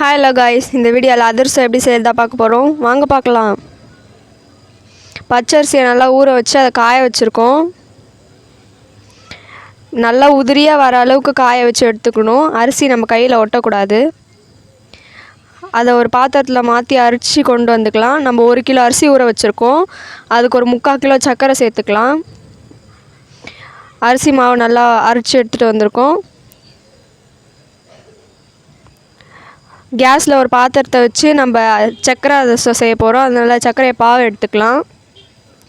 Hi hello guys இந்த வீடியோவில் அதிரசம் எப்படி செய்யறதா பார்க்க போகிறோம் வாங்க பார்க்கலாம். பச்சரிசியை நல்லா ஊற வச்சு அதை காய வச்சுருக்கோம். நல்லா உதிரியாக வர அளவுக்கு காய வச்சு எடுத்துக்கணும். அரிசி நம்ம கையில் ஒட்டக்கூடாது. அதை ஒரு பாத்திரத்தில் மாற்றி அரிச்சு கொண்டு வந்துக்கலாம். நம்ம ஒரு கிலோ அரிசி ஊற வச்சுருக்கோம். அதுக்கு ஒரு முக்கால் கிலோ சர்க்கரை சேர்த்துக்கலாம். அரிசி மாவு நல்லா அரிச்சு எடுத்துகிட்டு வந்திருக்கோம். கேஸில் ஒரு பாத்திரத்தை வச்சு நம்ம சக்கரை அதிரசம் செய்ய போகிறோம் அதனால் சர்க்கரையை பாவை எடுத்துக்கலாம்.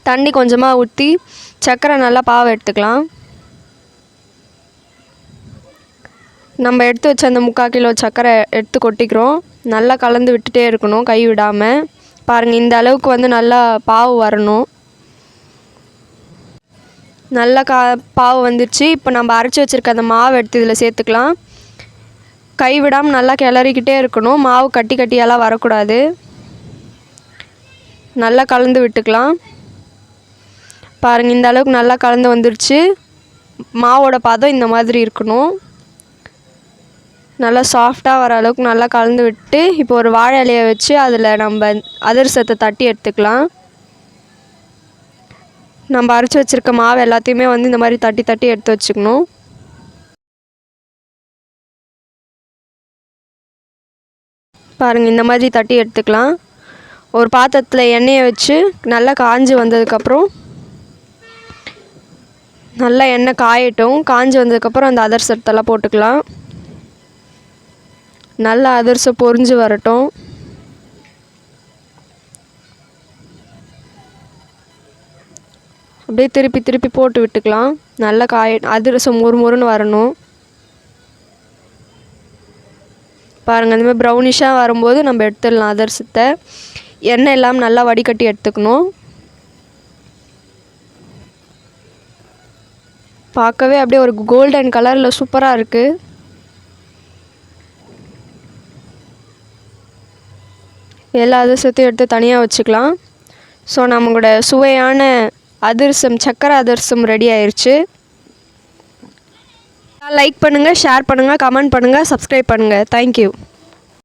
தண்ணி கொஞ்சமாக ஊற்றி சர்க்கரை நல்லா பாவை எடுத்துக்கலாம். நம்ம எடுத்து வச்ச அந்த முக்கால் கிலோ சர்க்கரை எடுத்து கொட்டிக்கிறோம். நல்லா கலந்து விட்டுட்டே இருக்கணும் கை விடாமல் பாருங்கள் இந்த அளவுக்கு வந்து நல்லா பாவு வரணும். நல்லா கா பாவு வந்துடுச்சு இப்போ நம்ம அரைச்சி வச்சுருக்க அந்த மாவு எடுத்து இதில் சேர்த்துக்கலாம். கை விடாமல் நல்லா கிளறிக்கிட்டே இருக்கணும். மாவு கட்டி கட்டியெல்லாம் வரக்கூடாது. நல்லா கலந்து விட்டுக்கலாம். பாருங்கள் இந்த அளவுக்கு நல்லா கலந்து வந்துருச்சு. மாவோட பதம் இந்த மாதிரி இருக்கணும். நல்லா சாஃப்டாக வர அளவுக்கு நல்லா கலந்து விட்டு இப்போ ஒரு வாழை இலையை வச்சு அதில் நம்ம அதிரசத்தை தட்டி எடுத்துக்கலாம். நம்ம அரைச்சி வச்சுருக்க மாவு எல்லாத்தையுமே வந்து இந்த மாதிரி தட்டி தட்டி எடுத்து வச்சுக்கணும். பாருங்கள் இந்த மாதிரி தட்டி எடுத்துக்கலாம். ஒரு பாத்திரத்தில் எண்ணெயை வச்சு நல்லா காஞ்சி வந்ததுக்கப்புறம் நல்லா எண்ணெய் காயட்டும். காஞ்சி வந்ததுக்கப்புறம் அந்த அதிரசத்தெல்லாம் போட்டுக்கலாம். நல்லா அதிரசம் பொரிஞ்சு வரட்டும். அப்படியே திருப்பி திருப்பி போட்டு விட்டுக்கலாம். நல்லா காய அதிரசம் மொறு மொறுன்னு வரணும். பாருங்கள் இந்த மாதிரி ப்ரௌனிஷாக வரும்போது நம்ம எடுத்துடலாம் அதிரசத்தை எண்ணெய் இல்லாமல் நல்லா வடிகட்டி எடுத்துக்கணும். பார்க்கவே அப்படியே ஒரு கோல்டன் கலரில் சூப்பராக இருக்குது எல்லா அதிர்சத்தையும் எடுத்து தனியாக வச்சுக்கலாம். ஸோ நம்மளோட சுவையான அதிரசம் சக்கரை அதிரசம் ரெடி ஆயிடுச்சு லைக் பண்ணுங்கள் ஷேர் பண்ணுங்கள் கமெண்ட் பண்ணுங்கள் சப்ஸ்கிரைப் பண்ணுங்கள் தேங்க்யூ